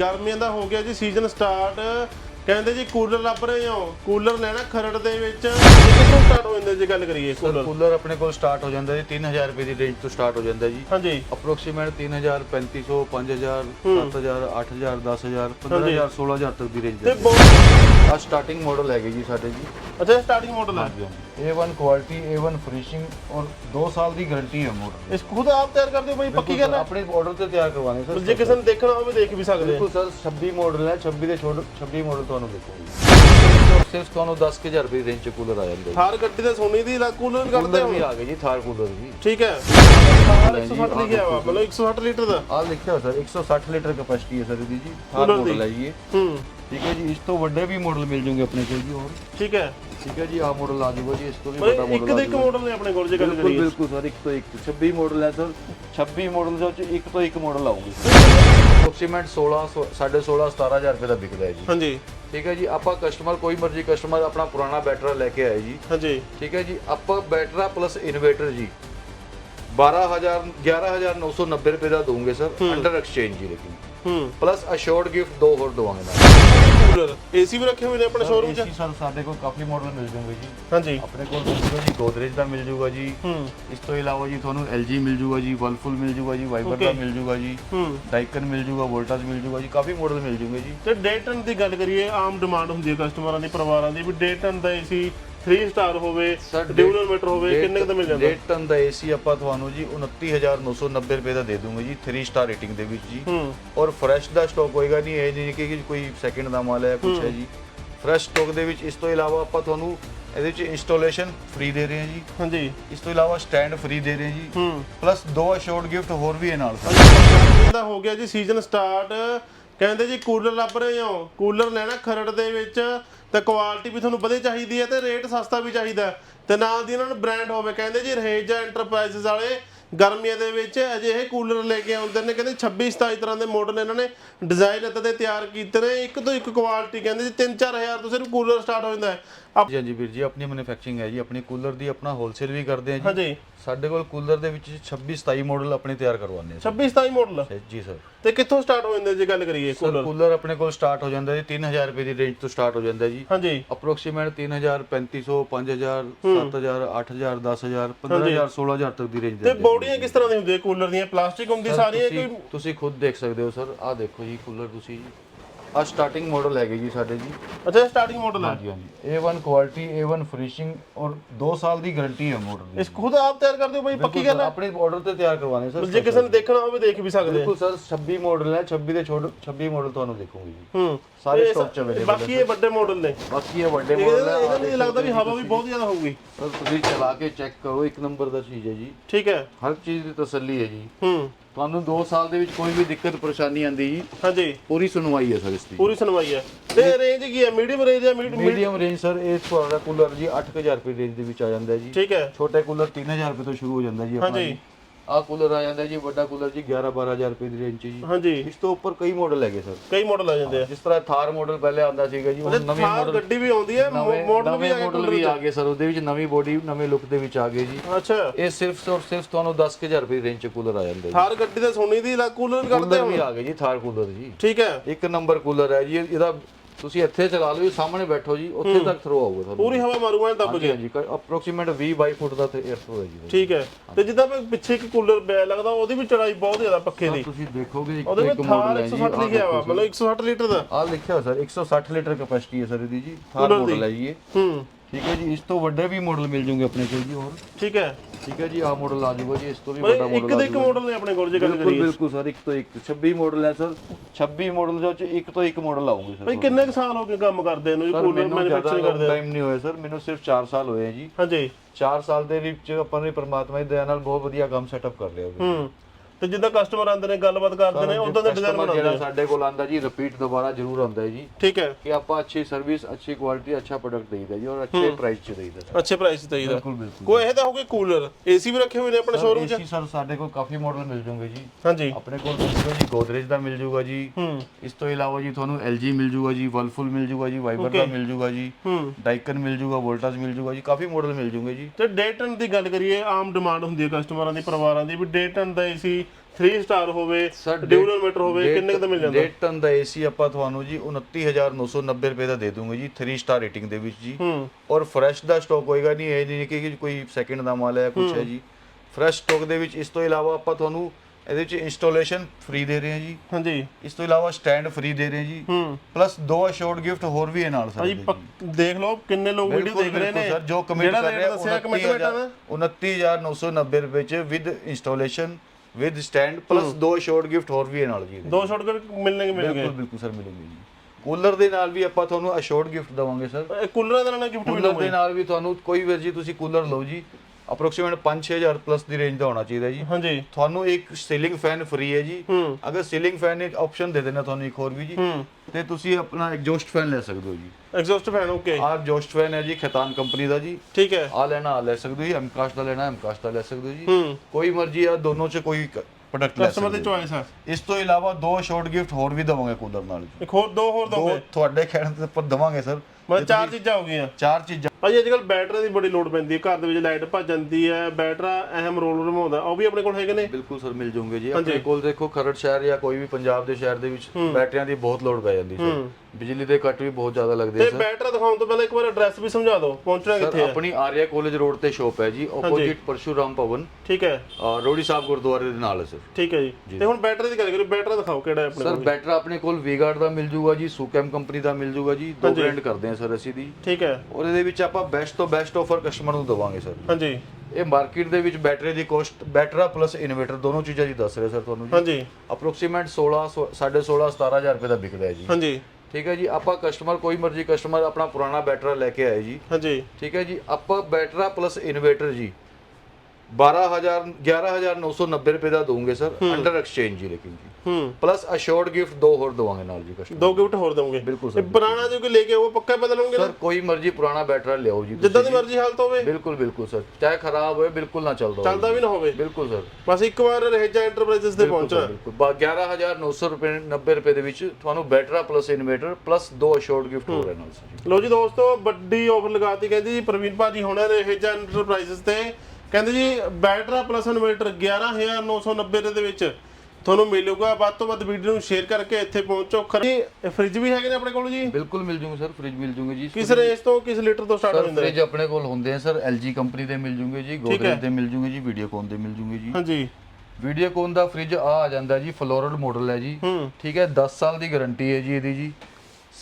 ਗਰਮੀਆਂ ਦਾ ਹੋ ਗਿਆ ਜੀ ਸੀਜ਼ਨ ਸਟਾਰਟ ਕਹਿੰਦੇ ਜੀ ਕੂਲਰ ਲੱਭ ਰਹੇ ਹੋ। ਕੂਲਰ ਲੈਣਾ ਖਰੜ ਦੇ ਵਿੱਚ। ਕਿੱਥੋਂ ਸਟਾਰਟ ਹੋ ਜਾਂਦੇ ਜੇ ਗੱਲ ਕਰੀਏ ਸਰ ਕੂਲਰ ਕੂਲਰ ਆਪਣੇ ਕੋਲ ਸਟਾਰਟ ਹੋ ਜਾਂਦਾ ਜੀ 3000 ਰੁਪਏ ਦੀ ਰੇਂਜ ਤੋਂ ਸਟਾਰਟ ਹੋ ਜਾਂਦਾ ਜੀ। ਹਾਂਜੀ। ਅਪਰੋਕਸੀਮੇਟ 3000 3500 5000 7000 8000 10000 15000 16000 ਤੱਕ ਦੀ ਰੇਂਜ ਤੇ ਬਹੁਤ ਆ ਸਟਾਰਟਿੰਗ ਮਾਡਲ ਹੈਗੇ ਜੀ ਸਾਡੇ ਜੀ। ਅੱਛਾ ਸਟਾਰਟਿੰਗ ਮਾਡਲ ਹੈ। A1 ਕੁਆਲਿਟੀ A1 ਫਿਨਿਸ਼ਿੰਗ ਔਰ 2 ਸਾਲ ਦੀ ਗਾਰੰਟੀ ਹੈ ਮਾਡਲ ਇਸ ਖੁਦ ਆਪ ਤਿਆਰ ਕਰਦੇ ਹੋ ਬਾਈ ਪੱਕੀ ਗੱਲ ਹੈ? ਆਪਣੇ ਆਰਡਰ ਤੇ ਤਿਆਰ ਕਰਵਾਣੇ ਸਰ ਜੇ ਕਿਸੇ ਨੇ ਦੇਖਣਾ ਹੋਵੇ ਦੇਖ ਵੀ ਸਕਦੇ ਬਿਲਕੁਲ ਸਰ 26 ਮਾਡਲ ਹੈ 26 ਦੇ ਛੋੜ 26 ਮਾਡਲ ਤੁਹਾਨੂੰ ਦੇਖੋਗੇ ਸਿਰਫ ਤੁਹਾਨੂੰ 10000 ਰੁਪਏ ਦੀ ਰੇਂਜ ਚ ਕੂਲਰ ਆ ਜਾਂਦਾ ਥਾਰ ਗੱਡੀ ਤੇ ਸੋਨੀ ਦੀ ਕੂਲਰ ਵੀ ਕਰਦੇ ਕੂਲਰ ਵੀ ਹੋ ਆ ਗਏ ਜੀ ਥਾਰ ਕੂਲਰ ਵੀ। ਠੀਕ ਹੈ। ਥਾਰ 160 ਲਿਖਿਆ ਵਾ ਮਤਲਬ 160 ਲੀਟਰ ਦਾ। ਆ ਲਿਖਿਆ ਹੋਇਆ ਸਰ 160 ਲੀਟਰ ਕਪੈਸਿਟੀ ਹੈ ਸਰ ਇਹਦੀ ਜੀ। ਥਾਰ। ਮਾਡਲ ਹੈ ਜੀ ਹੂੰ। ਠੀਕ ਹੈ ਜੀ ਇਸ ਤੋਂ ਵੱਡੇ ਵੀ ਮਾਡਲ ਮਿਲ ਜਾਣਗੇ ਆਪਣੇ ਕੋਲ ਜੀ ਹੋਰ। ਠੀਕ ਹੈ। ਠੀਕ ਹੈ ਜੀ ਆ ਮਾਡਲ ਆ ਜਾਊਗਾ ਜੀ ਇਸ ਤੋਂ ਵੀ ਵੱਡਾ ਬਈ ਇੱਕ ਮਾਡਲ ਦੇ ਇੱਕ ਮਾਡਲ ਨੇ ਆਪਣੇ ਕੋਲ ਜੇ ਗੱਲ ਬਿਲਕੁਲ ਕਰੀਏ। ਬਿਲਕੁਲ ਸਰ ਇੱਕ ਤੋਂ ਇੱਕ। 26 ਮਾਡਲ ਹੈ ਸਰ 26 ਮਾਡਲ ਦੇ ਵਿੱਚ ਇੱਕ ਤੋਂ ਇੱਕ ਮਾਡਲ ਆਊਗੀ। ਅਪਰੋਕਸੀਮੇਟ 16 16 17000 ਰੁਪਏ ਦਾ ਵਿਕਦਾ ਹੈ ਜੀ। ਹਾਂਜੀ। ਠੀਕ ਹੈ ਜੀ ਆਪਾਂ ਕਸਟਮਰ ਕੋਈ ਮਰਜ਼ੀ ਕਸਟਮਰ ਆਪਣਾ ਪੁਰਾਣਾ ਬੈਟਰਾ ਲੈ ਕੇ ਆਏ ਜੀ। ਹਾਂਜੀ। ਠੀਕ ਹੈ ਜੀ ਆਪਾਂ ਬੈਟਰਾ ਪਲੱਸ ਇਨਵੇਟਰ ਜੀ। 12000 11990 ਰੁਪਏ ਦਾ ਦੂੰਗੇ ਸਰ ਅੰਡਰ ਐਕਸਚੇਂਜ ਜੀ ਲੇਕਿਨ ਹੂੰ। ਪਲੱਸ ਅਸ਼ੋਰਡ ਗਿਫਟ ਦੋ ਹੋਰ ਦਵਾਂਗੇ ਨਾਲ ਏਸੀ ਵੀ ਰੱਖੇ ਹੋਏ ਨੇ ਆਪਣੇ ਸ਼ੋਰੂਮ 'ਚ? AC ਸਰ ਸਾਡੇ ਕੋਲ ਕਾਫੀ ਮਾਡਲ ਮਿਲ ਜਾਣਗੇ ਜੀ। ਹਾਂਜੀ। ਆਪਣੇ ਕੋਲ ਮਿਲੂਗਾ ਜੀ ਗੋਦਰੇਜ ਦਾ ਮਿਲ ਜਾਊਗਾ ਜੀ। ਹੂੰ। ਇਸ ਤੋਂ ਇਲਾਵਾ ਜੀ ਤੁਹਾਨੂੰ LG ਮਿਲ ਜਾਊਗਾ ਜੀ ਵਰਲਪੂਲ ਮਿਲ ਜਾਊਗਾ ਜੀ ਵਾਈਬਰ ਦਾ. ਮਿਲ ਜਾਊਗਾ ਜੀ। ਹੂੰ। ਡਾਈਕਨ ਮਿਲ ਜਾਊਗਾ ਵੋਲਟਾਸ ਮਿਲ ਜਾਊਗਾ ਜੀ ਕਾਫੀ ਮਾਡਲ ਮਿਲ ਜਾਣਗੇ ਜੀ। ਤੇ ਡੇ ਟਨ ਦੀ ਗੱਲ ਕਰੀਏ ਆਮ ਡਿਮਾਂਡ ਹੁੰਦੀ ਹੈ ਕਸਟਮਰਾਂ ਦੀ ਪਰਿਵਾਰਾਂ ਦੀ ਵੀ ਡੇ ਟਨ ਦਾ ਏਸੀ 3 ਸਟਾਰ ਹੋਵੇ Sir, ਡਿਊਲਰ ਮੀਟਰ ਹੋਵੇ ਕਿੰਨੇ ਕੁ ਦਾ ਮਿਲ ਜਾਂਦਾ? ਡੇਢ ਟਨ ਦਾ AC ਆਪਾਂ ਤੁਹਾਨੂੰ ਜੀ 29990 ਰੁਪਏ ਦਾ ਦੇ ਦੂੰਗੇ ਜੀ 3 ਸਟਾਰ ਰੇਟਿੰਗ ਦੇ ਵਿੱਚ ਜੀ। ਹੂੰ। ਔਰ ਫਰੈਸ਼ ਦਾ ਸਟਾਕ ਹੋਏਗਾ ਨਹੀਂ ਇਹ ਨਹੀਂ ਕਿ ਕੋਈ ਸੈਕਿੰਡ ਦਾ ਮਾਲ ਹੈ ਕੁਛ ਹੈ ਜੀ। ਫਰੈਸ਼ ਸਟਾਕ ਦੇ ਵਿੱਚ ਇਸ ਤੋਂ ਇਲਾਵਾ ਆਪਾਂ ਤੁਹਾਨੂੰ ਇਹਦੇ ਵਿੱਚ ਇੰਸਟਾਲੇਸ਼ਨ ਫ੍ਰੀ ਦੇ ਰਹੇ ਹਾਂ ਜੀ। ਹਾਂਜੀ। ਇਸ ਤੋਂ ਇਲਾਵਾ ਸਟੈਂਡ ਫ੍ਰੀ ਦੇ ਰਹੇ ਹਾਂ ਜੀ। ਹੂੰ। ਪਲੱਸ ਦੋ ਅਸ਼ੋਰਡ ਗਿਫਟ ਹੋਰ ਵੀ ਹੈ ਨਾਲ। ਸਰ ਦਾ ਹੋ ਗਿਆ ਜੀ ਸੀਜ਼ਨ ਸਟਾਰਟ ਕਹਿੰਦੇ ਜੀ ਕੂਲਰ ਲੱਭ ਰਹੇ ਹੋ। ਕੂਲਰ ਲੈਣਾ ਖਰੜ ਦੇ ਵਿੱਚ। ਤੇ ਕੁਆਲਿਟੀ ਵੀ ਤੁਹਾਨੂੰ ਵਧੀਆ ਚਾਹੀਦੀ ਹੈ ਤੇ ਰੇਟ ਸਸਤਾ ਵੀ ਚਾਹੀਦਾ। ਤੇ ਨਾਲ ਦੀ ਇਹਨਾਂ ਨੂੰ ਬ੍ਰਾਂਡ ਹੋਵੇ ਕਹਿੰਦੇ ਜੀ ਰਹੇਜਾ ਐਂਟਰਪ੍ਰਾਈਜ਼ਸ ਵਾਲੇ ਗਰਮੀਆਂ ਦੇ ਵਿੱਚ ਅਜਿਹੇ ਕੂਲਰ ਲੈ ਕੇ ਆਉਂਦੇ ਨੇ ਕਹਿੰਦੇ 26 27 ਤਰ੍ਹਾਂ ਦੇ ਮਾਡਲ ਇਹਨਾਂ ਨੇ ਡਿਜ਼ਾਈਨ ਦੇ ਤਿਆਰ ਕੀਤੇ ਨੇ ਇੱਕ ਤੋਂ ਇੱਕ ਕੁਆਲਿਟੀ ਕਹਿੰਦੇ ਜੀ 3-4000 ਤੋਂ ਸਿਰਫ ਕੂਲਰ ਸਟਾਰਟ ਹੋ ਜਾਂਦਾ ਹੈ। ਜੀ ਹਾਂਜੀ ਵੀਰ ਜੀ ਆਪਣੀ ਮੈਨੂਫੈਕਚਰਿੰਗ ਹੈ ਜੀ ਆਪਣੀ ਕੂਲਰ ਦੀ ਆਪਣਾ ਹੋਲਸੇਲ ਵੀ ਕਰਦੇ ਹਾਂ ਜੀ। ਹਾਂਜੀ। ਸਾਡੇ ਕੋਲ ਕੂਲਰ ਦੇ ਵਿੱਚ 26 27 ਮਾਡਲ ਆਪਣੇ ਤਿਆਰ ਕਰਵਾਉਂਦੇ ਹਾਂ 26 27 ਮਾਡਲ ਸਰ। ਜੀ ਸਰ। ਤੇ ਕਿੱਥੋਂ ਸਟਾਰਟ ਹੋ ਜਾਂਦੇ ਜੇ ਗੱਲ ਕਰੀਏ ਸਰ ਕੂਲਰ? ਕੂਲਰ ਆਪਣੇ ਕੋਲ ਸਟਾਰਟ ਹੋ ਜਾਂਦਾ ਜੀ 3000 ਰੁਪਏ ਦੀ ਰੇਂਜ ਤੋਂ ਸਟਾਰਟ ਹੋ ਜਾਂਦਾ ਜੀ। ਹਾਂਜੀ। ਅਪਰੋਕਸੀਮੇਟ 3000 3500 5000 7000 8000 10000 15000 16000 ਤੱਕ ਦੀ ਰੇਂਜ ਤੇ ਦੇ ਬੋਡੀਆਂ ਕਿਸ ਤਰ੍ਹਾਂ ਦੀਆਂ ਹੁੰਦੀਆਂ? ਕੂਲਰ ਦੀਆਂ ਪਲਾਸਟਿਕ ਹੁੰਦੀ ਸਾਰੀਆਂ ਤੁਸੀਂ ਕੋਈ ਤੁਸੀਂ ਖੁਦ ਦੇਖ ਸਕਦੇ ਹੋ ਸਰ ਆਹ ਦੇਖੋ ਜੀ ਕੂਲਰ ਤੁਸੀਂ ਜੀ ਆਹ ਸਟਾਰਟਿੰਗ ਮਾਡਲ ਹੈਗੇ ਜੀ ਸਾਡੇ ਜੀ। ਅੱਛਾ ਸਟਾਰਟਿੰਗ ਮਾਡਲ ਹੈ ਹਾਂਜੀ ਹਾਂਜੀ। A1 ਕੁਆਲਿਟੀ A1 ਫਿਨਿਸ਼ਿੰਗ ਔਰ 2 ਸਾਲ ਦੀ ਗਾਰੰਟੀ ਹੈ ਮਾਡਲ ਦੀ। ਇਸ ਖੁਦ ਆਪ ਤਿਆਰ ਕਰਦੇ ਹੋ ਬਾਈ ਪੱਕੀ ਗੱਲ ਹੈ? ਆਪਣੇ ਆਰਡਰ ਤੇ ਤਿਆਰ ਕਰਵਾਣੇ ਸਰ ਜੇ ਕਿਸੇ ਨੇ ਦੇਖਣਾ ਹੋਵੇ ਦੇਖ ਵੀ ਸਕਦੇ ਆ। ਬਿਲਕੁਲ ਸਰ 26 ਮਾਡਲ ਹੈ 26 ਦੇ ਛੋੜ 26 ਮਾਡਲ ਤੁਹਾਨੂੰ ਦੇਖੋਗੇ ਜੀ। ਹੂੰ। ਸਾਰੇ stock 'ਚ available ਬਾਕੀ ਇਹ ਵੱਡੇ ਮਾਡਲ ਨੇ। ਬਾਕੀ ਇਹ ਵੱਡੇ ਮਾਡਲ ਹੈ ਇਹਦਾ ਨਹੀਂ ਲੱਗਦਾ ਵੀ ਹਵਾ ਵੀ ਬਹੁਤ ਜ਼ਿਆਦਾ ਹੋਊਗੀ। ਸਰ ਤੁਸੀਂ ਚਲਾ ਕੇ ਚੈੱਕ ਕਰੋ ਇੱਕ ਨੰਬਰ ਦਾ ਚੀਜ਼ ਹੈ ਜੀ। ਠੀਕ ਹੈ। ਹਰ ਚੀਜ਼ ਦੀ ਤਸੱਲੀ ਹੈ ਜੀ। ਹੂੰ। ਤੁਹਾਨੂੰ 2 ਸਾਲ ਦੇ ਵਿੱਚ ਕੋਈ ਵੀ ਦਿੱਕਤ ਪਰੇਸ਼ਾਨੀ ਆਂਦੀ ਜੀ ਹਾਂਜੀ। ਪੂਰੀ ਸੁਣਵਾਈ ਹੈ ਸਰ ਇਸ ਦੀ। ਪੂਰੀ ਸੁਣਵਾਈ ਹੈ। ਤੇ ਰੇਂਜ ਕੀ ਹੈ? ਮੀਡੀਅਮ ਰੇਂਜ ਹੈ ਮੀਡੀਅਮ ਰੇਂਜ ਸਰ ਇਹ ਤੁਹਾਡਾ ਕੂਲਰ ਜੀ 8000 ਰੁਪਏ ਰੇਂਜ ਦੇ ਵਿੱਚ ਆ ਜਾਂਦਾ ਜੀ। ਠੀਕ ਹੈ। ਛੋਟੇ ਕੂਲਰ 3000 ਰੁਪਏ ਤੋਂ ਸ਼ੁਰੂ ਹੋ ਜਾਂਦਾ ਜੀ ਆਪਣਾ ਹਾਂਜੀ। ਜੀ। ਆਹ ਕੂਲਰ ਆ ਜਾਂਦਾ ਜੀ ਵੱਡਾ ਕੂਲਰ ਜੀ 11 12000 ਰੁਪਏ ਦੀ ਰੇਂਜ 'ਚ ਜੀ। ਹਾਂਜੀ। ਇਸ ਤੋਂ ਉੱਪਰ ਕਈ ਮਾਡਲ ਹੈਗੇ ਸਰ ਕਈ ਮਾਡਲ ਆ ਜਾਂਦੇ ਆ। ਜਿਸ ਤਰ੍ਹਾਂ ਥਾਰ ਮਾਡਲ ਪਹਿਲੇ ਆਉਂਦਾ ਸੀਗਾ ਜੀ ਹੁਣ ਨਵੇਂ ਥਾਰ ਮਾਡਲ ਗੱਡੀ ਵੀ ਆਉਂਦੀ ਹੈ ਮਾਡਲ ਵੀ ਆ ਗਏ ਮਾਡਲ ਵੀ ਆ ਗਏ ਸਰ ਉਹਦੇ ਵਿੱਚ ਨਵੀਂ ਬੋਡੀ ਨਵੇਂ ਲੁੱਕ ਦੇ ਵਿੱਚ ਆ ਗਏ ਜੀ। ਅੱਛਾ। ਇਹ ਸਿਰਫ ਔਰ ਸਿਰਫ ਤੁਹਾਨੂੰ 10000 ਰੁਪਏ ਰੇਂਜ 'ਚ ਕੂਲਰ ਆ ਜਾਂਦਾ ਜੀ। ਥਾਰ ਗੱਡੀ ਤੇ ਸੋਨੀ ਦੀ ਕੂਲਰ ਕੱਢਦੇ ਕੂਲਰ ਵੀ ਹੋ ਆ ਗਏ ਜੀ ਥਾਰ ਕੂਲਰ ਜੀ। ਠੀਕ ਹੈ। ਇੱਕ ਨੰਬਰ ਕੂਲਰ ਹੈ ਜੀ ਇਹਦਾ ਤੁਸੀਂ ਇੱਥੇ ਚਲਾ ਲਓ ਜੀ ਸਾਹਮਣੇ ਬੈਠੋ ਜੀ ਉੱਥੇ ਤੱਕ ਥਰੋ ਆਊਗਾ ਤੁਹਾਨੂੰ। ਪੂਰੀ ਹਵਾ ਮਾਰੂਗਾ ਦੱਬ ਕੇ। ਹਾਂਜੀ ਅਪਰੋਕਸੀਮੇਟ 20 ਬਾਈ ਫੁੱਟ ਦਾ ਤੇ 에ਅਰ ਥਰੋ ਹੈ ਜੀ। ਠੀਕ ਹੈ। ਤੇ ਜਿੱਦਾਂ ਮੈਂ ਪਿੱਛੇ ਇੱਕ ਕੂਲਰ ਬੈ ਲੱਗਦਾ ਉਹਦੀ ਵੀ ਚੜਾਈ ਬਹੁਤ ਜ਼ਿਆਦਾ ਪੱਖੇ ਦੀ। ਤੁਸੀਂ ਦੇਖੋਗੇ ਇੱਕ ਇੱਕ ਮਾਡਲ ਹੈ ਜੀ 160 ਲਿਖਿਆ ਵਾ ਮਤਲਬ 160 ਲੀਟਰ ਦਾ। ਆਹ ਲਿਖਿਆ ਹੋਇਆ ਸਰ 160 ਲੀਟਰ ਕਪੈਸਿਟੀ ਹੈ ਸਰ ਇਹਦੀ ਜੀ ਥਾਰ। ਮਾਡਲ ਹੈ ਜੀ ਹੂੰ। ਠੀਕ ਹੈ ਜੀ ਇਸ ਤੋਂ ਵੱਡੇ ਵੀ ਮਾਡਲ ਮਿਲ ਜਾਣਗੇ ਆਪਣੇ ਕੋਲ ਜੀ ਹੋਰ। ਠੀਕ ਹੈ। ਠੀਕ ਹੈ ਜੀ ਆਹ ਮਾਡਲ ਆ ਜਾਊਗਾ ਜੀ ਇਸ ਤੋਂ ਵੀ ਵੱਡਾ ਬਈ ਇੱਕ ਮਾਡਲ ਦੇ ਇੱਕ ਮਾਡਲ ਨੇ ਆਪਣੇ ਕੋਲ ਜੇ ਗੱਲ ਕਰੀਏ। ਬਿਲਕੁਲ ਸਰ ਇੱਕ ਤੋਂ ਇੱਕ। 26 ਮਾਡਲ ਹੈ ਸਰ। 26 ਮਾਡਲ ਦੇ ਵਿੱਚ ਇੱਕ ਤੋਂ ਇੱਕ ਮਾਡਲ ਆਉਂਗੇ ਸਰ ਬਈ ਕਿੰਨੇ ਸਾਲ ਹੋ ਗਏ ਕੰਮ ਕਰਦੇ ਨੂੰ ਜੀ ਕੂਲਰ ਮੈਨੂਫੈਕਚਰਿੰਗ ਕਰਦੇ? ਟਾਈਮ ਨਹੀਂ ਹੋਇਆ ਸਰ ਮੈਨੂੰ ਸਿਰਫ 4 ਸਾਲ ਹੋਏ ਜੀ। ਹਾਂਜੀ। 4 ਸਾਲ ਦੇ ਵਿੱਚ ਆਪਾਂ ਨੇ ਪ੍ਰਮਾਤਮਾ ਦੀ ਦਇਆ ਨਾਲ ਬਹੁਤ ਵਧੀਆ ਕੰਮ ਸੈਟਅਪ ਕਰ ਲਿਆ ਹੂੰ। ਤੇ ਜਿੱਦਾਂ ਕਸਟਮਰ ਆਉਂਦੇ ਨੇ ਗੱਲਬਾਤ ਕਰਦੇ ਨੇ ਉਦਾਂ ਦੇ ਡਿਜ਼ਾਈਨ ਬਣਾਉਂਦੇ ਜਿਹੜਾ ਆ। ਸਾਡੇ ਕੋਲ ਆਂਦਾ ਜੀ ਰਿਪੀਟ ਦੁਬਾਰਾ ਜ਼ਰੂਰ ਆਉਂਦਾ ਹੈ ਜੀ। ਠੀਕ ਹੈ। ਕਿ ਆਪਾਂ ਅੱਛੀ ਸਰਵਿਸ ਅੱਛੀ ਕੁਆਲਿਟੀ ਅੱਛਾ ਪ੍ਰੋਡਕਟ ਦੇਈਦਾ ਜੀ ਔਰ ਅੱਛੇ ਪ੍ਰਾਈਸ 'ਚ ਦੇਈਦਾ ਸਰ। ਅੱਛੇ ਪ੍ਰਾਈਸ ਤੇ ਚਾਹੀਦਾ ਬਿਲਕੁਲ ਬਿਲਕੁਲ। ਕੋਈ ਇਹ ਤਾਂ ਹੋਗੇ ਕੂਲਰ ਏਸੀ ਵੀ ਰੱਖੇ ਹੋਏ ਨੇ ਆਪਣੇ ਸ਼ੋਰੂਮ 'ਚ? ਏਸੀ ਸਰ ਸਾਡੇ ਕੋਲ ਕਾਫੀ ਮਾਡਲ ਮਿਲ ਜਾਣਗੇ ਜੀ। ਹਾਂਜੀ। ਆਪਣੇ ਕੋਲ ਮਿਲੂਗਾ ਜੀ ਗੋਦਰੇਜ ਦਾ ਮਿਲ ਜਾਊਗਾ ਜੀ। ਹੂੰ। ਇਸ ਤੋਂ ਇਲਾਵਾ ਜੀ ਤੁਹਾਨੂੰ LG ਮਿਲ ਜਾਊਗਾ ਜੀ ਵਰਲਪੂਲ ਮਿਲ ਜਾਊਗਾ ਜੀ ਵਾਈਬਰ ਦਾ ਮਿਲ ਜਾਊਗਾ ਜੀ। ਹੂੰ। ਡਾਈਕਨ ਮਿਲ ਜਾਊਗਾ ਵੋਲਟਾਸ ਮਿਲ ਜਾਊਗਾ ਜੀ ਕਾਫੀ ਮਾਡਲ ਮਿਲ ਜਾਣਗੇ ਜੀ। ਤੇ ਡੇ ਟਨ ਦੀ ਗੱਲ ਕਰੀਏ ਆਮ ਡਿਮਾਂਡ ਹੁੰਦੀ ਹੈ ਕਸਟਮਰਾਂ ਦੀ ਪਰਿਵਾਰਾਂ ਦੀ ਵੀ ਡੇ ਟਨ ਦਾ ਏਸੀ 3 ਸਟਾਰ ਹੋਵੇ ਡਿਊਰਲ ਮੀਟਰ ਹੋਵੇ ਕਿੰਨੇ ਕੁ ਦਾ ਮਿਲ ਜਾਂਦਾ? 1.5 ਟਨ ਦਾ ਏਸੀ ਆਪਾਂ ਤੁਹਾਨੂੰ ਜੀ 29990 ਰੁਪਏ ਦਾ ਦੇ ਦੂੰਗੇ ਜੀ 3 ਸਟਾਰ ਰੇਟਿੰਗ ਦੇ ਵਿੱਚ ਜੀ। ਹੂੰ। ਔਰ ਫਰੈਸ਼ ਦਾ ਸਟਾਕ ਹੋਏਗਾ ਨਹੀਂ ਇਹ ਨਹੀਂ ਕਿ ਕੋਈ ਸੈਕਿੰਡ ਦਾ ਮਾਲ ਹੈ ਕੁਝ ਹੈ ਜੀ। ਫਰੈਸ਼ ਸਟਾਕ ਦੇ ਵਿੱਚ ਇਸ ਤੋਂ ਇਲਾਵਾ ਆਪਾਂ ਤੁਹਾਨੂੰ ਇਹਦੇ ਵਿੱਚ ਇੰਸਟਾਲੇਸ਼ਨ ਫ੍ਰੀ ਦੇ ਰਹੇ ਹਾਂ ਜੀ। ਹਾਂਜੀ। ਇਸ ਤੋਂ ਇਲਾਵਾ ਸਟੈਂਡ ਫ੍ਰੀ ਦੇ ਰਹੇ ਹਾਂ ਜੀ। ਹੂੰ। ਪਲੱਸ ਦੋ ਅਸ਼ੋਰਡ ਗਿਫਟ ਹੋਰ ਵੀ ਹੈ ਨਾਲ ਭਾਜੀ ਸਾਡੇ ਪੱਕ- ਦੇਖ ਲਓ ਕਿੰਨੇ ਲੋਕ ਵੀਡੀਓ ਬਿਲਕੁਲ ਦੇਖ ਰਹੇ ਨੇ। ਸਰ ਜੋ ਕਮੈਂਟ ਜਿਹੜਾ ਕਰ ਰੇਟ ਰਹੇ ਆ ਦੱਸਿਆ ਕਮੈਂਟ ਵਿੱਚ 29990 ਰੁਪਏ ਚ with installation with stand plus ਦੋ ਅਸ਼ੋਰਡ ਗਿਫਟ ਹੋਰ ਵੀ ਹੈ ਨਾਲ ਜੀ ਇਹਦੇ। ਦੋ ਸ਼ਾਰਟਕਟ ਮਿਲਣਗੇ ਮਿਲਣਗੇ। ਬਿਲਕੁਲ ਬਿਲਕੁਲ ਸਰ ਮਿਲੂਗੇ ਜੀ। ਕੂਲਰ ਦੇ ਨਾਲ ਵੀ ਆਪਾਂ ਤੁਹਾਨੂੰ ਅਸ਼ੋਰਡ ਗਿਫਟ ਦਵਾਂਗੇ ਸਰ। ਇਹ ਕੂਲਰਾਂ ਦਾ ਨਾਲ ਗਿਫਟ ਕੂਲਰ ਮਿਲੂਗਾ ਦੇ ਨਾਲ ਵੀ ਤੁਹਾਨੂੰ ਕੋਈ ਵੀ ਜੀ ਤੁਸੀਂ ਕੂਲਰ ਲਓ ਜੀ। ਅਪਰੋਕਸੀਮੇਟ 5-6000 ਪਲੱਸ ਦੀ ਰੇਂਜ ਦਾ ਹੋਣਾ ਚਾਹੀਦਾ ਜੀ। ਹਾਂਜੀ। ਤੁਹਾਨੂੰ ਇੱਕ ਸੀਲਿੰਗ ਫੈਨ ਫ੍ਰੀ ਹੈ ਜੀ। ਅਗਰ ਸੀਲਿੰਗ ਫੈਨ ਇੱਕ ਆਪਸ਼ਨ ਦੇ ਦੇਣਾ ਤੁਹਾਨੂੰ ਇੱਕ ਹੋਰ ਵੀ ਜੀ। ਤੇ ਤੁਸੀਂ ਆਪਣਾ ਐਗਜ਼ੌਸਟ ਫੈਨ ਲੈ ਸਕਦੇ ਹੋ ਜੀ। ਐਗਜ਼ੌਸਟ ਫੈਨ ਓਕੇ ਆਹ ਐਗਜ਼ੌਸਟ ਫੈਨ ਹੈ ਜੀ ਖੈਤਾਨ ਕੰਪਨੀ ਦਾ ਜੀ। ਠੀਕ ਹੈ। ਆ ਲੈਣਾ ਆ ਲੈ ਸਕਦੇ ਹੋ ਜੀ। ਐਮਕਾਸਟ ਦਾ ਲੈਣਾ ਐਮਕਾਸਟ ਦਾ ਲੈ ਸਕਦੇ ਹੋ ਜੀ। ਕੋਈ ਮਰਜ਼ੀ ਆ ਦੋਨੋਂ ਚ ਕੋਈ ਪ੍ਰੋਡਕਟ ਲੈ ਕਸਟਮਰ ਸਕਦੇ ਦੀ ਹੈ। ਇਸ ਤੋਂ ਇਲਾਵਾ ਦੋ ਸ਼ਾਰਟ ਗਿਫਟ ਹੋਰ ਵੀ ਦਵਾਂਗੇ ਕੂਲਰ ਨਾਲ ਇੱਕ ਹੋਰ ਦੋ ਹੋਰ ਦੋ ਦੋਗੇ ਤੁਹਾਡੇ ਕਹਿਣ ਤੇ ਉੱਪਰ ਦਵਾਂਗੇ ਸਰ ਮਤਲਬ ਚਾਰ ਚੀਜ਼ਾਂ ਹੋ ਗਈਆਂ। ਚਾਰ ਚੀਜ਼ਾਂ ਭਾਜੀ ਅੱਜ ਕੱਲ ਬੈਟਰੀ ਦੀ ਬੜੀ ਲੋਡ ਪੈਂਦੀ ਹੈ। ਘਰ ਦੇ ਵਿੱਚ ਲਾਈਟ ਭੱਜ ਜਾਂਦੀ ਹੈ ਬੈਟਰਾ ਅਹਿਮ ਰੋਲ ਨਿਭਾਉਂਦਾ। ਉਹ ਵੀ ਆਪਣੇ ਕੋਲ ਹੈਗੇ ਨੇ? ਬਿਲਕੁਲ ਸਰ ਮਿਲ ਜਾਓਗੇ ਜੀ। ਆਪਣੇ ਕੋਲ ਦੇਖੋ ਖਰੜ ਸ਼ਹਿਰ ਜਾਂ ਕੋਈ ਵੀ ਪੰਜਾਬ ਦੇ ਸ਼ਹਿਰ ਦੇ ਵਿੱਚ ਬੈਟਰੀਆਂ ਦੀ ਬਹੁਤ ਲੋਡ ਪੈ ਜਾਂਦੀ ਸਰ। ਬਿਜਲੀ ਦੇ ਕੱਟ ਵੀ ਬਹੁਤ ਜ਼ਿਆਦਾ ਲੱਗਦੇ ਤੇ ਸਰ। ਬੈਟਰਾ ਦਿਖਾਉਣ ਤੋਂ ਪਹਿਲਾਂ ਇੱਕ ਵਾਰ ਐਡਰੈਸ ਵੀ ਸਮਝਾ ਦਿਓ। ਪਹੁੰਚਣਾ ਕਿੱਥੇ ਹੈ? ਆਪਣੀ ਆਰੀਆ ਕਾਲਜ ਰੋਡ ਤੇ ਸ਼ੋਪ ਹੈ ਜੀ ਆਪੋਜ਼ਿਟ ਪਰਸ਼ੂਰਾਮ ਭਵਨ। ਠੀਕ ਹੈ। ਰੋੜੀ ਸਾਹਿਬ ਗੁਰਦੁਆਰੇ ਦੇ ਨਾਲ ਹੈ ਸਰ। ਠੀਕ ਹੈ ਜੀ। ਤੇ ਹੁਣ ਬੈਟਰੀ ਦੀ ਗੱਲ ਕਰੀਏ ਬੈਟਰਾ ਦਿਖਾਓ ਕਿਹੜਾ ਹੈ ਆਪਣੇ ਸਰ ਬੈਟਰ ਆਪਣੇ ਕੋਲ ਵੀਗਾਰਡ ਦਾ ਮਿਲ ਜੂਗਾ ਜੀ ਸੁਕੈਮ ਕੰਪਨੀ ਦਾ ਮਿਲ ਜੂਗਾ ਜੀ। ਦੋ ਬ੍ਰਾਂਡ ਕਰਦੇ ਹਾਂ ਸਰ ਅਸੀਂ ਦੀ। ਠੀਕ ਹੈ। ਔਰ ਇਹਦੇ ਵਿੱਚ ਆਪਾਂ ਬੈਸਟ ਤੋਂ ਬੈਸਟ ਆਫਰ ਕਸਟਮਰ ਨੂੰ ਦਵਾਂਗੇ ਸਰ ਹਾਂਜੀ। ਇਹ ਮਾਰਕੀਟ ਦੇ ਵਿੱਚ ਬੈਟਰੀ ਦੀ ਕੋਸਟ ਬੈਟਰਾ ਪਲੱਸ ਇਨਵੇਟਰ ਦੋਨੋਂ ਚੀਜ਼ਾਂ ਜੀ ਦੱਸ ਰਹੇ ਸਰ ਤੁਹਾਨੂੰ ਹਾਂਜੀ। ਅਪਰੋਕਸੀਮੇਟ 16 16 17000 ਰੁਪਏ ਦਾ ਵਿਕਦਾ ਹੈ ਜੀ। ਹਾਂਜੀ। ਠੀਕ ਹੈ ਜੀ ਆਪਾਂ ਕਸਟਮਰ ਕੋਈ ਮਰਜ਼ੀ ਕਸਟਮਰ ਆਪਣਾ ਪੁਰਾਣਾ ਬੈਟਰਾ ਲੈ ਕੇ ਆਏ ਜੀ। ਹਾਂਜੀ। ਠੀਕ ਹੈ ਜੀ ਆਪਾਂ ਬੈਟਰਾ ਪਲੱਸ ਇਨਵੇਟਰ ਜੀ। 12000 11990 ਰੁਪਏ ਦਾ ਦਵਾਂਗੇ ਸਰ ਅੰਡਰ ਐਕਸਚੇਂਜ ਜੀ ਲੇਕਿਨ ਜੀ। ਹੂੰ। ਪਲੱਸ ਅਸ਼ੋਰਡ ਗਿਫਟ ਦੋ ਹੋਰ ਦਵਾਂਗੇ ਨਾਲ ਜੀ ਕਸਟਮਰ ਦੋ ਗਿਫਟ ਹੋਰ ਦਵਾਂਗੇ। ਬਿਲਕੁਲ ਇਹ ਪੁਰਾਣਾ ਜੋ ਕਿ ਲੈ ਕੇ ਉਹ ਪੱਕਾ ਬਦਲੋਗੇ ਸਰ ਕੋਈ ਮਰਜ਼ੀ ਪੁਰਾਣਾ ਬੈਟਰਾ ਲਿਆਓ ਜੀ ਜਿੱਦਾਂ ਦੀ ਮਰਜ਼ੀ ਹਾਲਤ ਹੋਵੇ। ਬਿਲਕੁਲ ਬਿਲਕੁਲ ਸਰ। ਚਾਹੇ ਖਰਾਬ ਹੋਏ ਬਿਲਕੁਲ ਨਾ ਚੱਲਦਾ ਹੋਵੇ ਚੱਲਦਾ ਵੀ ਨਾ ਹੋਵੇ। ਬਿਲਕੁਲ ਸਰ। ਬਸ ਇੱਕ ਵਾਰ ਰਹੇਜਾ ਐਂਟਰਪ੍ਰਾਈਜ਼ਸ ਤੇ ਪਹੁੰਚਣਾ। ਬਿਲਕੁਲ। ਬਾ- 11900 ਰੁਪਏ 90 ਰੁਪਏ ਦੇ ਵਿੱਚ ਤੁਹਾਨੂੰ ਬੈਟਰਾ ਪਲੱਸ ਇਨਵੇਟਰ ਪਲੱਸ ਦੋ ਅਸ਼ੋਰਡ ਗਿਫਟ ਹੋ ਰਹੇ ਨਾਲ ਸਰ ਲੋ ਜੀ ਦੋਸਤੋ ਵੱਡੀ ਆਫਰ ਲਗਾਤੀ ਕਹਿੰਦੀ ਜੀ ਪ੍ਰਵੀਨ ਭਾਜੀ ਹੋਣਾ ਰਹੇਜਾ ਐਂਟਰਪ੍ਰਾਈਜ਼ਸ ਤੇ। ਕਹਿੰਦੇ ਜੀ ਬੈਟਰਾ ਪਲੱਸ ਇਨਵਰਟਰ 11990 ਦੇ ਵਿੱਚ ਤੁਹਾਨੂੰ ਮਿਲੂਗਾ। ਵੱਧ ਤੋਂ ਵੱਧ ਵੀਡੀਓ ਨੂੰ ਸ਼ੇਅਰ ਕਰਕੇ ਇੱਥੇ ਪਹੁੰਚੋ। ਜੀ ਫ੍ਰਿਜ ਵੀ ਹੈਗੇ ਨੇ ਆਪਣੇ ਕੋਲ ਜੀ? ਬਿਲਕੁਲ ਮਿਲ ਜੂਗੇ ਸਰ ਫ੍ਰਿਜ ਮਿਲ ਜੂਗੇ ਜੀ। ਕਿਸ ਰੇਂਜ ਤੋਂ ਕਿਸ ਲੀਟਰ ਤੋਂ ਸਟਾਰਟ ਹੋ ਸਰ ਜਾਂਦਾ ਹੈ? ਫ੍ਰਿਜ ਆਪਣੇ ਕੋਲ ਹੁੰਦੇ ਆ ਸਰ LG ਕੰਪਨੀ ਦੇ ਮਿਲ ਜੂਗੇ ਜੀ ਗੋਦਰੇਜ ਦੇ ਮਿਲ ਜੂਗੇ ਜੀ ਵੀਡੀਓਕੋਨ ਦੇ ਮਿਲ ਜੂਗੇ ਜੀ। ਹਾਂਜੀ। ਵੀਡੀਓਕੋਨ ਦਾ ਫ੍ਰਿਜ ਆ ਆ ਜਾਂਦਾ ਜੀ ਫਲੋਰਲ ਮਾਡਲ ਹੈ ਜੀ। ਠੀਕ ਹੈ 10 ਸਾਲ ਦੀ ਗਾਰੰਟੀ ਹੈ ਜੀ ਇਹਦੀ ਜੀ।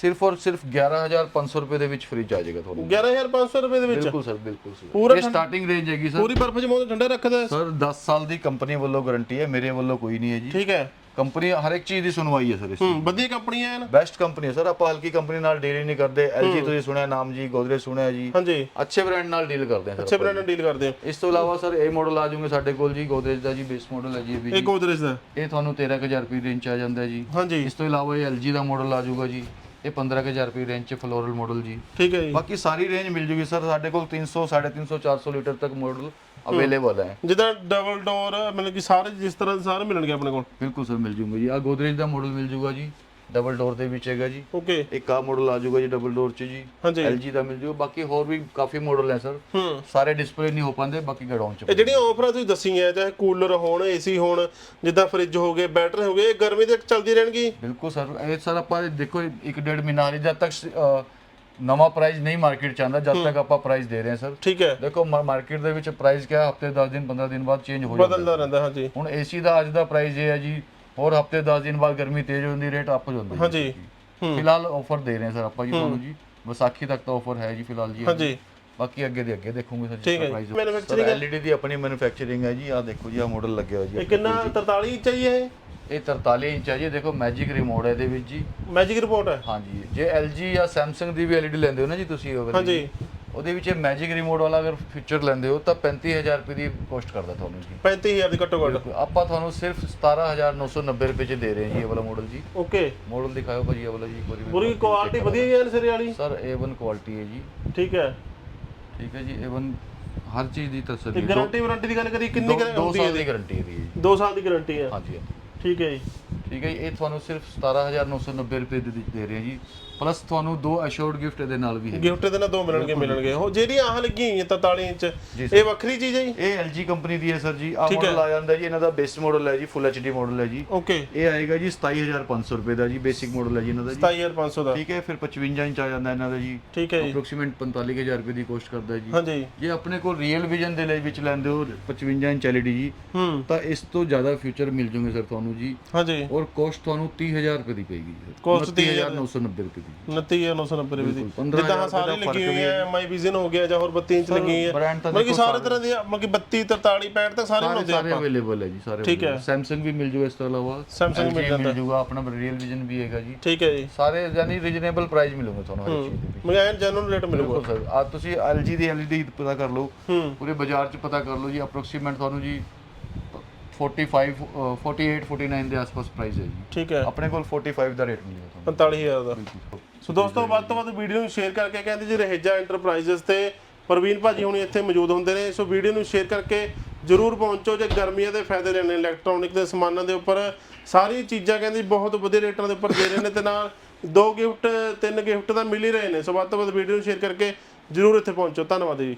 ਸਿਰਫ ਔਰ ਸਿਰਫ 11500 ਰੁਪਏ ਦੇ ਵਿੱਚ ਫ੍ਰਿਜ ਆ ਜਾਏਗਾ ਤੁਹਾਨੂੰ। 11500 ਰੁਪਏ ਦੇ ਵਿੱਚ? ਬਿਲਕੁਲ ਸਰ ਬਿਲਕੁਲ ਸਰ। ਇਹ ਸਟਾਰਟਿੰਗ ਰੇਂਜ ਹੈਗੀ ਸਰ। ਪੂਰੀ ਬਰਫ ਜਮਾਉਂਦੇ ਠੰਡਾ ਰੱਖਦਾ ਹੈ? ਸਰ 10 ਸਾਲ ਦੀ ਕੰਪਨੀ ਵੱਲੋਂ ਗਾਰੰਟੀ ਹੈ ਮੇਰੇ ਵੱਲੋਂ ਕੋਈ ਨਹੀਂ ਹੈ ਜੀ। ਠੀਕ ਹੈ। ਕੰਪਨੀ ਹਰ ਇੱਕ ਚੀਜ਼ ਦੀ ਸੁਣਵਾਈ ਹੈ ਸਰ ਇਸ ਹੂੰ ਵਧੀਆ ਕੰਪਨੀਆਂ ਹਨ ਬੈਸਟ ਕੰਪਨੀ ਹੈ ਸਰ ਆਪਾਂ ਹਲਕੀ ਕੰਪਨੀ ਨਾਲ ਡੀਲ ਹੀ ਨਹੀਂ ਕਰਦੇ। LG ਤੁਸੀਂ ਸੁਣਿਆ ਨਾਮ ਜੀ ਗੋਦਰੇਜ ਸੁਣਿਆ ਜੀ। ਹਾਂਜੀ। ਅੱਛੇ ਬ੍ਰਾਂਡ ਨਾਲ ਡੀਲ ਕਰਦੇ ਹਾਂ ਅੱਛੇ ਸਰ ਬ੍ਰਾਂਡ ਨਾਲ ਡੀਲ ਕਰਦੇ ਹੋ। ਇਸ ਤੋਂ ਇਲਾਵਾ ਸਰ ਇਹ ਮਾਡਲ ਆ ਜਾਊਗੇ ਸਾਡੇ ਕੋਲ ਜੀ ਗੋਦਰੇਜ ਦਾ ਜੀ ਬੇਸ ਮਾਡਲ ਹੈ ਜੀ ਇਹ। ਗੋਦਰੇਜ ਦਾ। ਇਹ ਤੁਹਾਨੂੰ 13000 ਰੁਪਏ ਰੇਂਜ ਚ ਆ ਜਾਂਦਾ ਹੈ ਜੀ। ਹਾਂਜੀ। ਇਸ ਤੋਂ ਇਲਾਵਾ ਇਹ LG ਦਾ ਮਾਡਲ ਆ ਜਾਊਗਾ ਜੀ। ਇਹ 15000 ਰੁਪਏ ਰੇਂਜ ਚ ਫਲੋਰਲ ਮਾਡਲ ਜੀ। ਠੀਕ ਹੈ ਜੀ। ਬਾਕੀ ਸਾਰੀ ਰੇਂਜ ਮਿਲ ਜੂਗੀ ਸਰ ਸਾਡੇ ਕੋਲ 300 350 400 ਲੀਟਰ ਤੱਕ ਮਾਡਲ ਅਵੇਲੇਬਲ ਹੈ। ਜਿੱਦਾਂ ਡਬਲ ਡੋਰ ਮਤਲਬ ਕਿ ਸਾਰੇ ਜਿਸ ਤਰ੍ਹਾਂ ਦੇ ਸਾਰੇ ਮਿਲਣਗੇ ਆਪਣੇ ਕੋਲ? ਬਿਲਕੁਲ ਸਰ ਮਿਲ ਜੂਗਾ ਜੀ। ਆ ਗੋਦਰੇਜ ਦਾ ਮਾਡਲ ਮਿਲ ਜੂਗਾ ਜੀ। ਡਬਲ ਡੋਰ ਦੇ ਵਿੱਚ ਹੈਗਾ ਜੀ। ਓਕੇ ਇੱਕ ਆ ਮਾਡਲ ਆ ਜਾਊਗਾ ਜੀ ਡਬਲ ਡੋਰ ਚ ਜੀ। ਹਾਂਜੀ। LG ਦਾ ਮਿਲ ਜੂਗਾ ਬਾਕੀ ਹੋਰ ਵੀ ਕਾਫੀ ਮਾਡਲ ਹੈ ਸਰ। ਹੂੰ। ਸਾਰੇ ਡਿਸਪਲੇ ਨਹੀਂ ਹੋ ਪਾਉਂਦੇ ਬਾਕੀ ਗਡਾਊਨ ਚ ਇਹ ਜਿਹੜੀਆਂ ਆਫਰਾਂ ਤੁਸੀਂ ਦੱਸੀਆਂ ਚਾਹੇ ਕੂਲਰ ਹੋਣ ਏਸੀ ਹੋਣ ਜਿੱਦਾਂ ਫ੍ਰਿਜ ਹੋ ਗਏ ਬੈਟਰ ਹੋ ਗਏ ਇਹ ਗਰਮੀ ਤੱਕ ਚੱਲਦੀ ਰਹਿਣਗੀ? ਬਿਲਕੁਲ ਸਰ। ਇਹ ਸਰ ਆਪਾਂ ਦੇਖੋ ਇੱਕ ਡੇਢ ਮਹੀਨਾ ਹਾਲੇ ਜਦ ਤੱਕ ਨਵਾਂ ਪ੍ਰਾਈਸ ਨਹੀਂ ਮਾਰਕੀਟ ਚ ਆਉਂਦਾ ਜਦ ਤੱਕ ਆਪਾਂ ਪ੍ਰਾਈਸ ਦੇ ਰਹੇ ਹਾਂ ਸਰ। ਠੀਕ ਹੈ। ਦੇਖੋ ਮਾਰਕੀਟ ਦੇ ਵਿੱਚ ਪ੍ਰਾਈਸ ਕਿਆ ਹਫ਼ਤੇ 10 ਦਿਨ 15 ਦਿਨ ਬਾਅਦ ਚੇਂਜ ਹੋ ਜਾਂਦਾ ਬਦਲਦਾ ਰਹਿੰਦਾ ਹਾਂਜੀ। ਹੁਣ ਏਸੀ ਦਾ ਅੱਜ ਦਾ ਪ੍ਰਾਈਸ ਇਹ ਹੈ ਜੀ ਹੋਰ ਹਫ਼ਤੇ 10 ਦਿਨ ਬਾਅਦ ਗਰਮੀ ਤੇਜ਼ ਹੁੰਦੀ ਰੇਟ ਅਪ ਹੋ ਜਾਂਦਾ। ਹਾਂਜੀ। ਫਿਲਹਾਲ ਆਫਰ ਦੇ ਰਹੇ ਹਾਂ ਸਰ ਆਪਾਂ ਜੀ ਤੁਹਾਨੂੰ ਜੀ। ਵਿਸਾਖੀ ਤੱਕ ਤਾਂ ਆਫਰ ਹੈ ਜੀ ਫਿਲਹਾਲ ਜੀ। ਹਾਂਜੀ। ਬਾਕੀ ਅੱਗੇ ਦੇ ਅੱਗੇ ਦੇਖੂਗੇ ਸਰ ਜੀ। ਮੈਨੂਫੈਕਚਰਿੰਗ ਸਰ LED ਦੀ ਆਪਣੀ ਮੈਨੂਫੈਕਚਰਿੰਗ ਹੈ ਜੀ। ਆ ਦੇਖੋ ਜੀ ਆ ਮਾਡਲ ਲੱਗਿਆ ਹੋਇਆ ਇਹ ਜੀ। ਕਿੰਨਾ 43 ਇੰਚ ਹੈ ਇਹ? ਇਹ 43 ਇੰਚ ਹੈ ਜੀ। ਦੇਖੋ ਮੈਜਿਕ ਰਿਮੋਟ ਹੈ ਇਹਦੇ ਵਿੱਚ ਜੀ। ਮੈਜਿਕ ਰਿਪੋਰਟ ਹੈ। ਹਾਂਜੀ। ਜੇ LG ਜਾਂ Samsung ਦੀ ਵੀ LED ਲੈਂਦੇ ਹੋ ਨਾ ਜੀ ਤੁਸੀਂ ਉਹ ਹਾਂਜੀ। ਉਹਦੇ ਵਿੱਚ ਇਹ ਮੈਜਿਕ ਰਿਮੋਟ ਵਾਲਾ ਅਗਰ ਫੀਚਰ ਲੈਂਦੇ ਹੋ ਤਾਂ 35000 ਰੁਪਏ ਦੀ ਕੋਸਟ ਕਰਦਾ ਤੁਹਾਨੂੰ ਜੀ। 35000 ਦੀ ਘੱਟੋ ਘੱਟ। ਆਪਾਂ ਤੁਹਾਨੂੰ ਸਿਰਫ 17990 ਰੁਪਏ ਚ ਦੇ ਰਹੇ ਹਾਂ ਜੀ ਇਹ ਵਾਲਾ ਮਾਡਲ ਜੀ। ਓਕੇ। ਮਾਡਲ ਦਿਖਾਓ ਭਾਜੀ ਇਹ ਵਾਲਾ ਜੀ ਪੂਰੀ ਕੁਆਲਿਟੀ ਵਧੀਆ ਹੀ ਸਿਰੇ ਵਾਲੀ? ਸਰ A1 ਕੁਆਲਿਟੀ ਹੈ ਜੀ। ਠੀਕ ਹੈ। ਠੀਕ ਹੈ ਜੀ A1 ਹਰ ਚੀਜ਼ ਦੀ ਤੇ ਤਸੱਲੀ ਗਾਰੰਟੀ ਵਾਰੰਟੀ ਦੀ ਗੱਲ ਕਰੀ ਕਿੰਨੀ 2 ਹੁੰਦੀ ਹੈ ਸਾਲ ਦੀ ਗਾਰੰਟੀ ਹੈ ਜੀ। 2 ਸਾਲ ਦੀ ਗਾਰੰਟੀ ਹੈ। ਹਾਂਜੀ ਹਾਂਜੀ। ਠੀਕ ਹੈ ਜੀ। ਠੀਕ ਹੈ ਜੀ, ਇਹ ਤੁਹਾਨੂੰ ਸਿਰਫ 17990 ਰੁਪਏ ਦੇ ਵਿੱਚ ਦੇ ਰਹੇ ਹਾਂ ਜੀ। ਪਲੱਸ ਤੁਹਾਨੂੰ ਦੋ ਅਸ਼ੋਰਡ ਗਿਫਟ ਇਹਦੇ ਨਾਲ ਵੀ ਹੈ ਗਿਫਟ ਦੇ ਨਾਲ ਦੋ ਮਿਲਣਗੇ ਮਿਲਣਗੇ। ਉਹ ਜਿਹੜੀ ਆਹ ਲੱਗੀ ਹੋਈ ਹੈ 43 ਇੰਚ ਇਹ ਵੱਖਰੀ ਚੀਜ਼ ਹੈ ਜੀ? ਇਹ LG ਕੰਪਨੀ ਦੀ ਹੈ ਸਰ ਜੀ। ਹੈ। ਮਾਡਲ ਆ ਜਾਂਦਾ ਜੀ ਇਹਨਾਂ ਦਾ ਬੇਸ ਮਾਡਲ ਹੈ ਜੀ ਫੁੱਲ HD ਮਾਡਲ ਹੈ ਜੀ। ਓਕੇ ਇਹ ਆਏਗਾ ਜੀ 27500 ਰੁਪਏ ਦਾ ਜੀ ਬੇਸਿਕ ਮਾਡਲ ਹੈ ਜੀ ਇਹਨਾਂ ਦਾ ਜੀ। 27500 ਦਾ। ਠੀਕ ਹੈ ਫਿਰ 55 ਇੰਚ ਆ ਜਾਂਦਾ ਇਹਨਾਂ ਦਾ ਜੀ। ਠੀਕ ਹੈ ਜੀ। ਅਪਰੋਕਸੀਮੇਟ 45000 ਰੁਪਏ ਦੀ ਕੋਸਟ ਕਰਦਾ ਹੈ ਜੀ। ਹਾਂਜੀ। ਜੇ ਆਪਣੇ ਕੋਲ ਰੀਅਲ ਵਿਜ਼ਨ ਦੇ ਲਈ ਵਿੱਚ ਲੈਂਦੇ ਹੋ 55 ਇੰਚ LED ਜੀ ਹੂੰ। ਤਾਂ ਇਸ ਤੋਂ ਜ਼ਿਆਦਾ ਫਿਊਚਰ ਮਿਲ ਜੂਗੇ ਸਰ ਤੁਹਾਨੂੰ ਜੀ। ਹਾਂਜੀ। ਔਰ ਕੋਸਟ ਤੁਹਾਨੂੰ 30000 ਰੁਪਏ ਦੀ ਪਏਗੀ Cost 30990 ਰੁਪਏ ਦੀ 29990 ਰੁਪਏ ਦੀ। ਬਿਲਕੁਲ, 15,000 ਜਿੱਦਾਂ ਸਾਰੀ ਲੱਗੀ ਹੋਈ ਹੈ ਮਾਈ ਵਿਜ਼ਨ ਹੋ ਗਿਆ ਜਾਂ ਹੋਰ 32 ਇੰਚ ਲੱਗੀ ਹੈ। ਮਤਲਬ ਕਿ ਸਾਰੇ ਤਰ੍ਹਾਂ ਦੀ ਮਤਲਬ ਕਿ 32 43 65 ਤੱਕ ਸਾਰੇ ਸਾਰੇ ਮਿਲਦੇ ਸਾਰੇ ਆਪਾਂ। ਅਵੇਲੇਬਲ ਹੈ ਜੀ ਸਾਰੇ ਠੀਕ ਹੈ। ਸੈਮਸੰਗ ਵੀ ਮਿਲ ਜੂਗਾ ਇਸ ਤੋਂ ਇਲਾਵਾ। LG ਮਿਲ ਜਾਂਦਾ। ਮਿਲ ਜੂਗਾ ਆਪਣਾ ਰੀਅਲ ਵਿਜ਼ਨ ਵੀ ਹੈਗਾ ਜੀ। ਠੀਕ ਹੈ ਜੀ। ਸਾਰੇ ਯਾਨੀ ਰੀਜ਼ਨੇਬਲ ਪ੍ਰਾਈਸ ਮਿਲੂਗਾ ਤੁਹਾਨੂੰ ਹਰ ਚੀਜ਼ ਦੇ ਮੈਂ ਐਨ ਜੈਨੂਨ ਰੇਟ ਮਿਲੂਗਾ। ਸਰ ਆ ਤੁਸੀਂ LG ਦੀ LED ਪਤਾ ਕਰ ਲਓ। ਪੂਰੇ ਬਾਜ਼ਾਰ 'ਚ ਪਤਾ ਕਰ ਲਓ ਜੀ ਅਪਰੋਕਸੀਮੇਟ ਤੁਹਾਨੂੰ ਜੀ 45 ਅ, 48 49 ਦੇ ਆਸ-ਪਾਸ ਪ੍ਰਾਈਸ ਹੈ ਜੀ। ਠੀਕ ਹੈ। ਆਪਣੇ ਕੋਲ 45 ਦਾ ਰੇਟ ਮਿਲੇਗਾ ਤੁਹਾਨੂੰ। 45000 ਦਾ। ਸੋ ਦੋਸਤੋ ਵੱਧ ਤੋਂ ਵੱਧ ਵੀਡੀਓ ਨੂੰ ਸ਼ੇਅਰ ਕਰਕੇ ਕਹਿੰਦੇ ਜੀ ਰਹੇਜਾ ਐਂਟਰਪ੍ਰਾਈਜ਼ਸ ਤੇ ਪ੍ਰਵੀਨ ਭਾਜੀ ਹੁਣੀ ਇੱਥੇ ਮੌਜੂਦ ਹੁੰਦੇ ਨੇ। ਸੋ ਵੀਡੀਓ ਨੂੰ ਸ਼ੇਅਰ ਕਰਕੇ ਜਰੂਰ ਪਹੁੰਚੋ ਜੇ ਗਰਮੀਆਂ ਦੇ ਫਾਇਦੇ ਲੈਣੇ ਇਲੈਕਟ੍ਰੋਨਿਕ ਦੇ ਸਮਾਨਾਂ ਦੇ ਉੱਪਰ। ਸਾਰੀ ਚੀਜ਼ਾਂ ਕਹਿੰਦੇ ਬਹੁਤ ਵਧੀਆ ਰੇਟਾਂ ਦੇ ਉੱਪਰ ਦੇ ਰਹੇ ਨੇ ਤੇ ਨਾਲ ਦੋ ਗਿਫਟ ਤਿੰਨ ਗਿਫਟ ਤਾਂ ਮਿਲ ਹੀ ਰਹੇ ਨੇ। ਸੋ ਵੱਧ ਤੋਂ ਵੱਧ ਵੀਡੀਓ ਨੂੰ ਸ਼ੇਅਰ ਕਰਕੇ ਜਰੂਰ ਇੱਥੇ ਪਹੁੰਚੋ। ਧੰਨਵਾਦ ਜੀ।